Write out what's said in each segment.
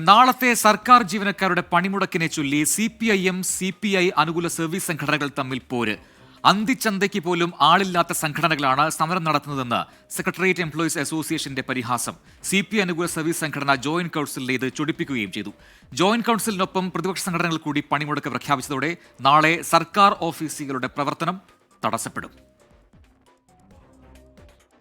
നാളത്തെ സർക്കാർ ജീവനക്കാരുടെ പണിമുടക്കിനെ ചൊല്ലി C P I M C P I അനുകൂല സർവീസ് സംഘടനകൾ തമ്മിൽ പോര്. അന്തിച്ചന്തയ്ക്ക് പോലും ആളില്ലാത്ത സംഘടനകളാണ് സമരം നടത്തുന്നതെന്ന് സെക്രട്ടേറിയറ്റ് എംപ്ലോയീസ് അസോസിയേഷന്റെ പരിഹാസം. സി പി അനുകൂല സർവീസ് സംഘടന ജോയിന്റ് കൌൺസിലിൽ ഇത് ചൊടിപ്പിക്കുകയും ചെയ്തു. ജോയിന്റ് കൌൺസിലിനൊപ്പം പ്രതിപക്ഷ സംഘടനകൾ കൂടി പണിമുടക്ക് പ്രഖ്യാപിച്ചതോടെ നാളെ സർക്കാർ ഓഫീസുകളുടെ പ്രവർത്തനം തടസ്സപ്പെടും.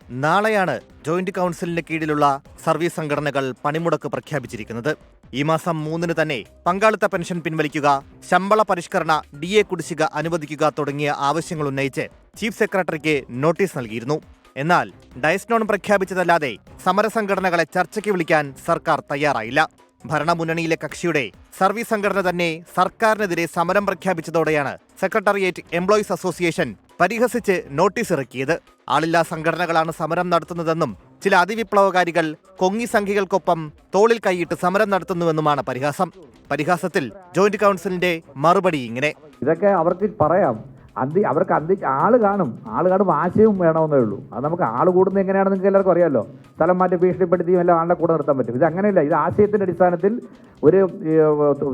നാളെയാണ് ജോയിന്റ് കൗൺസിലിന് കീഴിലുള്ള സർവീസ് സംഘടനകൾ പണിമുടക്ക് പ്രഖ്യാപിച്ചിരിക്കുന്നത്. ഈ മാസം മൂന്നിന് തന്നെ പങ്കാളിത്ത പെൻഷൻ പിൻവലിക്കുക ശമ്പള പരിഷ്കരണ ഡി എ കുടിശ്ശിക അനുവദിക്കുക തുടങ്ങിയ ആവശ്യങ്ങൾ ഉന്നയിച്ച് ചീഫ് സെക്രട്ടറിക്ക് നോട്ടീസ് നൽകിയിരുന്നു. എന്നാൽ ഡയസ്നോൺ പ്രഖ്യാപിച്ചതല്ലാതെ സമരസംഘടനകളെ ചർച്ചയ്ക്ക് വിളിക്കാൻ സർക്കാർ തയ്യാറായില്ല. ഭരണമുന്നണിയിലെ കക്ഷിയുടെ സർവീസ് സംഘടന തന്നെ സർക്കാരിനെതിരെ സമരം പ്രഖ്യാപിച്ചതോടെയാണ് സെക്രട്ടേറിയറ്റ് എംപ്ലോയീസ് അസോസിയേഷൻ പരിഹസിച്ച് നോട്ടീസ് ഇറക്കിയത് ആളില്ലാ സംഘടനകളാണ് സമരം നടത്തുന്നതെന്നും ചില അതിവിപ്ലവകാരികൾ കൊങ്ങി സംഘികൾക്കൊപ്പം തോളിൽ കൈയിട്ട് സമരം നടത്തുന്നുവെന്നുമാണ് പരിഹാസം. പരിഹാസത്തിൽ ജോയിന്റ് കൗൺസിലിന്റെ മറുപടി ഇങ്ങനെ. ഇതൊക്കെ അവർക്ക് പറയാം. അന്തി അവർക്ക് അന്തി ആൾ കാണും. ആൾ കാണും ആശയവും വേണമെന്നേ ഉള്ളൂ. അത് നമുക്ക് ആൾ കൂടുന്നത് എങ്ങനെയാണെന്ന് നിങ്ങൾക്ക് എല്ലാവർക്കും അറിയാമല്ലോ സ്ഥലം മാറ്റി ഭീഷണിപ്പെടുത്തിയും എല്ലാം ആളുടെ കൂടെ നിർത്താൻ പറ്റും. ഇത് അങ്ങനെയല്ല. ഇത് ആശയത്തിന്റെ അടിസ്ഥാനത്തിൽ ഒരു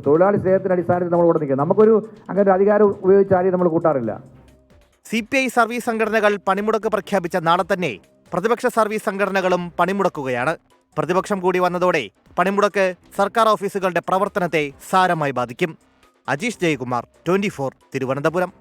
തൊഴിലാളി സ്നേഹത്തിന്റെ അടിസ്ഥാനത്തിൽ നമ്മൾ കൂടെ നിൽക്കുക നമുക്കൊരു അങ്ങനെ ഒരു അധികാരം ഉപയോഗിച്ച് ആരെയും നമ്മൾ കൂട്ടാറില്ല. സി പി ഐ സർവീസ് സംഘടനകൾ പണിമുടക്ക് പ്രഖ്യാപിച്ച നാളെ തന്നെ പ്രതിപക്ഷ സർവീസ് സംഘടനകളും പണിമുടക്കുകയാണ്. പ്രതിപക്ഷം കൂടി വന്നതോടെ പണിമുടക്ക് സർക്കാർ ഓഫീസുകളുടെ പ്രവർത്തനത്തെ സാരമായി ബാധിക്കും. അജീഷ് ജയകുമാർ ട്വന്റി തിരുവനന്തപുരം.